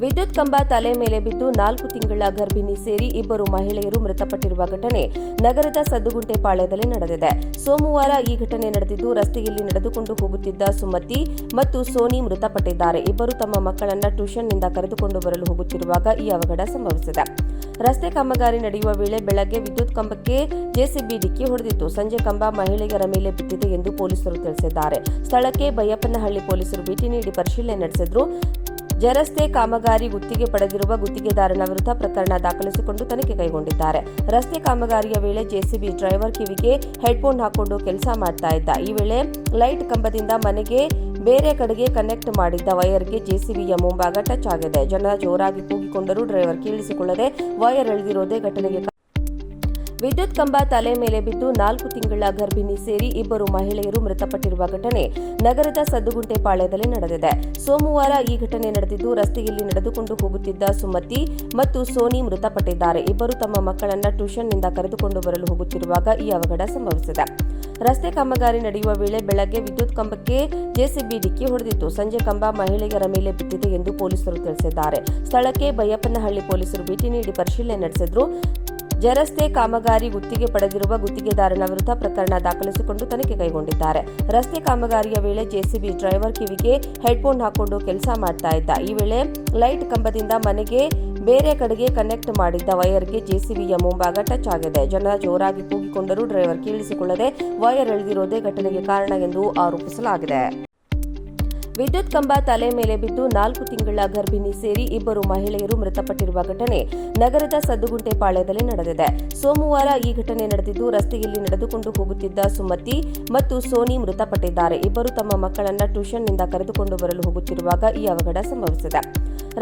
ವಿದ್ಯುತ್ ಕಂಬ ತಲೆ ಮೇಲೆ ಬಿದ್ದು ನಾಲ್ಕು ತಿಂಗಳ ಗರ್ಭಿಣಿ ಸೇರಿ ಇಬ್ಬರು ಮಹಿಳೆಯರು ಮೃತಪಟ್ಟಿರುವ ಘಟನೆ ನಗರದ ಸದ್ದುಗುಂಟೆ ಪಾಳ್ಯದಲ್ಲಿ ನಡೆದಿದೆ. ಸೋಮವಾರ ಈ ಘಟನೆ ನಡೆದಿದ್ದು, ರಸ್ತೆಯಲ್ಲಿ ನಡೆದುಕೊಂಡು ಹೋಗುತ್ತಿದ್ದ ಸುಮತಿ ಮತ್ತು ಸೋನಿ ಮೃತಪಟ್ಟಿದ್ದಾರೆ. ಇಬ್ಬರು ತಮ್ಮ ಮಕ್ಕಳನ್ನ ಟ್ಯೂಷನ್ನಿಂದ ಕರೆದುಕೊಂಡು ಬರಲು ಹೋಗುತ್ತಿರುವಾಗ ಈ ಅವಘಡ ಸಂಭವಿಸಿದೆ. ರಸ್ತೆ ಕಾಮಗಾರಿ ನಡೆಯುವ ವೇಳೆ ಬೆಳಗ್ಗೆ ವಿದ್ಯುತ್ ಕಂಬಕ್ಕೆ ಜೆಸಿಬಿ ಡಿಕ್ಕಿ ಹೊಡೆದಿತ್ತು. ಸಂಜೆ ಕಂಬ ಮಹಿಳೆಯರ ಮೇಲೆ ಬಿದ್ದಿದೆ ಎಂದು ಪೊಲೀಸರು ತಿಳಿಸಿದ್ದಾರೆ. ಸ್ಥಳಕ್ಕೆ ಬೈಯಪ್ಪನಹಳ್ಳಿ ಪೊಲೀಸರು ಭೇಟಿ ನೀಡಿ ಪರಿಶೀಲನೆ ನಡೆಸಿದ್ರು. ಜರಸ್ತೆ ಕಾಮಗಾರಿ ಗುತ್ತಿಗೆ ಪಡೆದಿರುವ ಗುತ್ತಿಗೆದಾರನ ವಿರುದ್ಧ ಪ್ರಕರಣ ದಾಖಲಿಸಿಕೊಂಡು ತನಿಖೆ ಕೈಗೊಂಡಿದ್ದಾರೆ. ರಸ್ತೆ ಕಾಮಗಾರಿಯ ವೇಳೆ ಜೆಸಿಬಿ ಡ್ರೈವರ್ ಕಿವಿಗೆ ಹೆಡ್ಫೋನ್ ಹಾಕೊಂಡು ಕೆಲಸ ಮಾಡ್ತಾ ಇದ್ದ. ಈ ವೇಳೆ ಲೈಟ್ ಕಂಬದಿಂದ ಮನೆಗೆ ಬೇರೆ ಕಡೆಗೆ ಕನೆಕ್ಟ್ ಮಾಡಿದ್ದ ವೈರ್ಗೆ ಜೆಸಿಬಿಯ ಮುಂಭಾಗ ಟಚ್ ಆಗಿದೆ. ಜನ ಜೋರಾಗಿ ಕೂಗಿಕೊಂಡರೂ ಡ್ರೈವರ್ ಕೇಳಿಸಿಕೊಳ್ಳದೆ ವೈರ್ ಎಳೆದಿರೋದೇ ಘಟನೆಗೆ ವಿದ್ಯುತ್ ಕಂಬ ತಲೆ ಮೇಲೆ ಬಿದ್ದು ನಾಲ್ಕು ತಿಂಗಳ ಗರ್ಭಿಣಿ ಸೇರಿ ಇಬ್ಬರು ಮಹಿಳೆಯರು ಮೃತಪಟ್ಟಿರುವ ಘಟನೆ ನಗರದ ಸದ್ದುಗುಂಟೆ ಪಾಳ್ಯದಲ್ಲಿ ನಡೆದಿದೆ. ಸೋಮವಾರ ಈ ಘಟನೆ ನಡೆದಿದ್ದು, ರಸ್ತೆಯಲ್ಲಿ ನಡೆದುಕೊಂಡು ಹೋಗುತ್ತಿದ್ದ ಸುಮತಿ ಮತ್ತು ಸೋನಿ ಮೃತಪಟ್ಟಿದ್ದಾರೆ. ಇಬ್ಬರು ತಮ್ಮ ಮಕ್ಕಳನ್ನ ಟ್ಯೂಷನ್ನಿಂದ ಕರೆದುಕೊಂಡು ಬರಲು ಹೋಗುತ್ತಿರುವಾಗ ಈ ಅವಘಡ ಸಂಭವಿಸಿದೆ. ರಸ್ತೆ ಕಾಮಗಾರಿ ನಡೆಯುವ ವೇಳೆ ಬೆಳಗ್ಗೆ ವಿದ್ಯುತ್ ಕಂಬಕ್ಕೆ ಜೆಸಿಬಿ ಡಿಕ್ಕಿ ಹೊಡೆದಿತ್ತು. ಸಂಜೆ ಕಂಬ ಮಹಿಳೆಯರ ಮೇಲೆ ಬಿದ್ದಿದೆ ಎಂದು ಪೊಲೀಸರು ತಿಳಿಸಿದ್ದಾರೆ. ಸ್ಥಳಕ್ಕೆ ಬೈಯಪ್ಪನಹಳ್ಳಿ ಪೊಲೀಸರು ಭೇಟಿ ನೀಡಿ ಪರಿಶೀಲನೆ ನಡೆಸಿದ್ರು. ಜರಸ್ತೆ ಕಾಮಗಾರಿ ಗುತ್ತಿಗೆ ಪಡೆದಿರುವ ಗುತ್ತಿಗೆದಾರನ ವಿರುದ್ಧ ಪ್ರಕರಣ ದಾಖಲಿಸಿಕೊಂಡು ತನಿಖೆ ಕೈಗೊಂಡಿದ್ದಾರೆ. ರಸ್ತೆ ಕಾಮಗಾರಿಯ ವೇಳೆ ಜೆಸಿಬಿ ಡ್ರೈವರ್ ಕಿವಿಗೆ ಹೆಡ್ಫೋನ್ ಹಾಕೊಂಡು ಕೆಲಸ ಮಾಡ್ತಾ ಇದ್ದ. ಈ ವೇಳೆ ಲೈಟ್ ಕಂಬದಿಂದ ಮನೆಗೆ ಬೇರೆ ಕಡೆಗೆ ಕನೆಕ್ಟ್ ಮಾಡಿದ್ದ ವೈರ್ಗೆ ಜೆಸಿಬಿಯ ಮುಂಭಾಗ ಟಚ್ ಆಗಿದೆ. ಜನ ಜೋರಾಗಿ ಕೂಗಿಕೊಂಡರೂ ಡ್ರೈವರ್ ಕೇಳಿಸಿಕೊಳ್ಳದೆ ವೈರ್ ಎಳೆದಿರೋದೇ ಘಟನೆಗೆ ಕಾರಣ ಎಂದು ಆರೋಪಿಸಲಾಗಿದೆ. ವಿದ್ಯುತ್ ಕಂಬ ತಲೆ ಮೇಲೆ ಬಿದ್ದು ನಾಲ್ಕು ತಿಂಗಳ ಗರ್ಭಿಣಿ ಸೇರಿ ಇಬ್ಬರು ಮಹಿಳೆಯರು ಮೃತಪಟ್ಟಿರುವ ಘಟನೆ ನಗರದ ಸದ್ದುಗುಂಟೆ ಪಾಳ್ಯದಲ್ಲಿ ನಡೆದಿದೆ. ಸೋಮವಾರ ಈ ಘಟನೆ ನಡೆದಿದ್ದು, ರಸ್ತೆಯಲ್ಲಿ ನಡೆದುಕೊಂಡು ಹೋಗುತ್ತಿದ್ದ ಸುಮತಿ ಮತ್ತು ಸೋನಿ ಮೃತಪಟ್ಟಿದ್ದಾರೆ. ಇಬ್ಬರು ತಮ್ಮ ಮಕ್ಕಳನ್ನ ಟ್ಯೂಷನ್ನಿಂದ ಕರೆದುಕೊಂಡು ಬರಲು ಹೋಗುತ್ತಿರುವಾಗ ಈ ಅವಘಡ ಸಂಭವಿಸಿದೆ.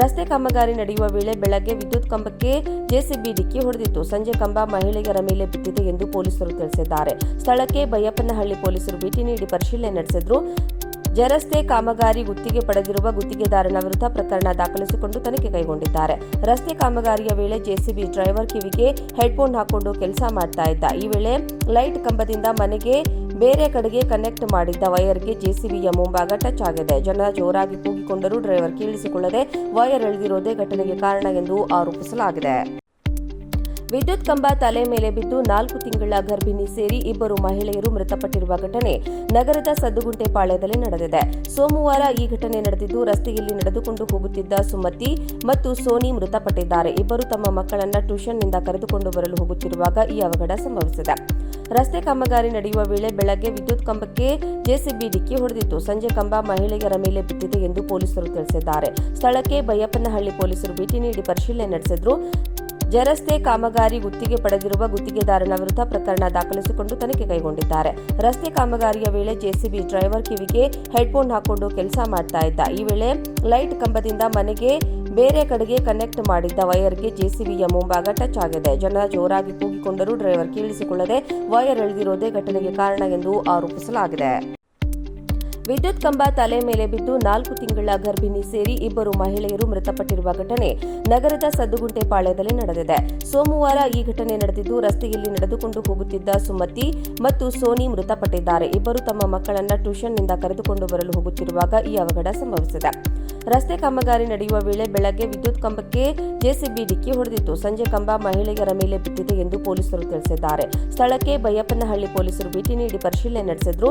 ರಸ್ತೆ ಕಾಮಗಾರಿ ನಡೆಯುವ ವೇಳೆ ಬೆಳಗ್ಗೆ ವಿದ್ಯುತ್ ಕಂಬಕ್ಕೆ ಜೆಸಿಬಿ ಡಿಕ್ಕಿ ಹೊಡೆದಿತ್ತು. ಸಂಜೆ ಕಂಬ ಮಹಿಳೆಯರ ಮೇಲೆ ಬಿದ್ದಿದೆ ಎಂದು ಪೊಲೀಸರು ತಿಳಿಸಿದ್ದಾರೆ. ಸ್ಥಳಕ್ಕೆ ಬೈಯಪ್ಪನಹಳ್ಳಿ ಪೊಲೀಸರು ಭೇಟಿ ನೀಡಿ ಪರಿಶೀಲನೆ ನಡೆಸಿದ್ರು. ಜರಸ್ತೆ ಕಾಮಗಾರಿ ಗುತ್ತಿಗೆ ಪಡೆದಿರುವ ಗುತ್ತಿಗೆದಾರನ ವಿರುದ್ಧ ಪ್ರಕರಣ ದಾಖಲಿಸಿಕೊಂಡು ತನಿಖೆ ಕೈಗೊಂಡಿದ್ದಾರೆ. ರಸ್ತೆ ಕಾಮಗಾರಿಯ ವೇಳೆ ಜೆಸಿಬಿ ಡ್ರೈವರ್ ಕಿವಿಗೆ ಹೆಡ್ಫೋನ್ ಹಾಕೊಂಡು ಕೆಲಸ ಮಾಡ್ತಾ ಇದ್ದ. ಈ ವೇಳೆ ಲೈಟ್ ಕಂಬದಿಂದ ಮನೆಗೆ ಬೇರೆ ಕಡೆಗೆ ಕನೆಕ್ಟ್ ಮಾಡಿದ್ದ ವೈರ್ಗೆ ಜೆಸಿಬಿಯ ಮುಂಭಾಗ ಟಚ್ ಆಗಿದೆ. ಜನ ಜೋರಾಗಿ ಕೂಗಿಕೊಂಡರೂ ಡ್ರೈವರ್ ಕೇಳಿಸಿಕೊಳ್ಳದೆ ವೈರ್ ಎಳೆದಿರೋದೇ ಘಟನೆಗೆ ಕಾರಣ ಎಂದು ಆರೋಪಿಸಲಾಗಿದೆ. ವಿದ್ಯುತ್ ಕಂಬ ತಲೆ ಮೇಲೆ ಬಿದ್ದು ನಾಲ್ಕು ತಿಂಗಳ ಗರ್ಭಿಣಿ ಸೇರಿ ಇಬ್ಬರು ಮಹಿಳೆಯರು ಮೃತಪಟ್ಟಿರುವ ಘಟನೆ ನಗರದ ಸದ್ದುಗುಂಟೆ ಪಾಳ್ಯದಲ್ಲಿ ನಡೆದಿದೆ. ಸೋಮವಾರ ಈ ಘಟನೆ ನಡೆದಿದ್ದು, ರಸ್ತೆಯಲ್ಲಿ ನಡೆದುಕೊಂಡು ಹೋಗುತ್ತಿದ್ದ ಸುಮತಿ ಮತ್ತು ಸೋನಿ ಮೃತಪಟ್ಟಿದ್ದಾರೆ. ಇಬ್ಬರು ತಮ್ಮ ಮಕ್ಕಳನ್ನ ಟ್ಯೂಷನ್ನಿಂದ ಕರೆದುಕೊಂಡು ಬರಲು ಹೋಗುತ್ತಿರುವಾಗ ಈ ಅವಘಡ ಸಂಭವಿಸಿದೆ. ರಸ್ತೆ ಕಾಮಗಾರಿ ನಡೆಯುವ ವೇಳೆ ಬೆಳಗ್ಗೆ ವಿದ್ಯುತ್ ಕಂಬಕ್ಕೆ ಜೆಸಿಬಿ ಡಿಕ್ಕಿ ಹೊಡೆದಿತ್ತು. ಸಂಜೆ ಕಂಬ ಮಹಿಳೆಯರ ಮೇಲೆ ಬಿದ್ದಿದೆ ಎಂದು ಪೊಲೀಸರು ತಿಳಿಸಿದ್ದಾರೆ. ಸ್ಥಳಕ್ಕೆ ಬೈಯಪ್ಪನಹಳ್ಳಿ ಪೊಲೀಸರು ಭೇಟಿ ನೀಡಿ ಪರಿಶೀಲನೆ ನಡೆಸಿದ್ರು. ಜರಸ್ತೆ ಕಾಮಗಾರಿ ಗುತ್ತಿಗೆ ಪಡೆದಿರುವ ಗುತ್ತಿಗೆದಾರನ ವಿರುದ್ಧ ಪ್ರಕರಣ ದಾಖಲಿಸಿಕೊಂಡು ತನಿಖೆ ಕೈಗೊಂಡಿದ್ದಾರೆ. ರಸ್ತೆ ಕಾಮಗಾರಿಯ ವೇಳೆ ಜೆಸಿಬಿ ಡ್ರೈವರ್ ಕಿವಿಗೆ ಹೆಡ್ಫೋನ್ ಹಾಕೊಂಡು ಕೆಲಸ ಮಾಡ್ತಾ ಇದ್ದ. ಈ ವೇಳೆ ಲೈಟ್ ಕಂಬದಿಂದ ಮನೆಗೆ ಬೇರೆ ಕಡೆಗೆ ಕನೆಕ್ಟ್ ಮಾಡಿದ್ದ ವೈರ್ಗೆ ಜೆಸಿಬಿಯ ಮುಂಭಾಗ ಟಚ್ ಆಗಿದೆ. ಜನ ಜೋರಾಗಿ ಕೂಗಿಕೊಂಡರೂ ಡ್ರೈವರ್ ಕೇಳಿಸಿಕೊಳ್ಳದೆ ವೈರ್ ಎಳೆದಿರೋದೇ ಘಟನೆಗೆ ಕಾರಣ ಎಂದು ಆರೋಪಿಸಲಾಗಿದೆ. ವಿದ್ಯುತ್ ಕಂಬ ತಲೆ ಮೇಲೆ ಬಿದ್ದು ನಾಲ್ಕು ತಿಂಗಳ ಗರ್ಭಿಣಿ ಸೇರಿ ಇಬ್ಬರು ಮಹಿಳೆಯರು ಮೃತಪಟ್ಟಿರುವ ಘಟನೆ ನಗರದ ಸದ್ದುಗುಂಟೆ ಪಾಳ್ಯದಲ್ಲಿ ನಡೆದಿದೆ. ಸೋಮವಾರ ಈ ಘಟನೆ ನಡೆದಿದ್ದು, ರಸ್ತೆಯಲ್ಲಿ ನಡೆದುಕೊಂಡು ಹೋಗುತ್ತಿದ್ದ ಸುಮತಿ ಮತ್ತು ಸೋನಿ ಮೃತಪಟ್ಟಿದ್ದಾರೆ. ಇಬ್ಬರು ತಮ್ಮ ಮಕ್ಕಳನ್ನ ಟ್ಯೂಷನ್ನಿಂದ ಕರೆದುಕೊಂಡು ಬರಲು ಹೋಗುತ್ತಿರುವಾಗ ಈ ಅವಘಡ ಸಂಭವಿಸಿದೆ. ರಸ್ತೆ ಕಾಮಗಾರಿ ನಡೆಯುವ ವೇಳೆ ಬೆಳಗ್ಗೆ ವಿದ್ಯುತ್ ಕಂಬಕ್ಕೆ ಜೆಸಿಬಿ ಡಿಕ್ಕಿ ಹೊಡೆದಿತ್ತು. ಸಂಜೆ ಕಂಬ ಮಹಿಳೆಯರ ಮೇಲೆ ಬಿದ್ದಿದೆ ಎಂದು ಪೊಲೀಸರು ತಿಳಿಸಿದ್ದಾರೆ. ಸ್ಥಳಕ್ಕೆ ಬೈಯಪ್ಪನಹಳ್ಳಿ ಪೊಲೀಸರು ಭೇಟಿ ನೀಡಿ ಪರಿಶೀಲನೆ ನಡೆಸಿದ್ರು.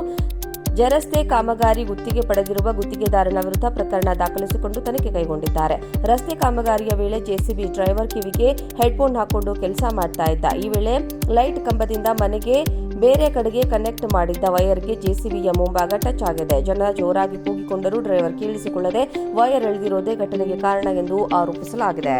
ಜರಸ್ತೆ ಕಾಮಗಾರಿ ಗುತ್ತಿಗೆ ಪಡೆದಿರುವ ಗುತ್ತಿಗೆದಾರನ ವಿರುದ್ಧ ಪ್ರಕರಣ ದಾಖಲಿಸಿಕೊಂಡು ತನಿಖೆ ಕೈಗೊಂಡಿದ್ದಾರೆ. ರಸ್ತೆ ಕಾಮಗಾರಿಯ ವೇಳೆ ಜೆಸಿಬಿ ಡ್ರೈವರ್ ಕಿವಿಗೆ ಹೆಡ್ಫೋನ್ ಹಾಕೊಂಡು ಕೆಲಸ ಮಾಡ್ತಾ ಇದ್ದ. ಈ ವೇಳೆ ಲೈಟ್ ಕಂಬದಿಂದ ಮನೆಗೆ ಬೇರೆ ಕಡೆಗೆ ಕನೆಕ್ಟ್ ಮಾಡಿದ್ದ ವೈರ್ಗೆ ಜೆಸಿಬಿಯ ಮುಂಭಾಗ ಟಚ್ ಆಗಿದೆ. ಜನ ಜೋರಾಗಿ ಕೂಗಿಕೊಂಡರೂ ಡ್ರೈವರ್ ಕೇಳಿಸಿಕೊಳ್ಳದೆ ವೈರ್ ಎಳೆದಿರೋದೇ ಘಟನೆಗೆ ಕಾರಣ ಎಂದು ಆರೋಪಿಸಲಾಗಿದೆ.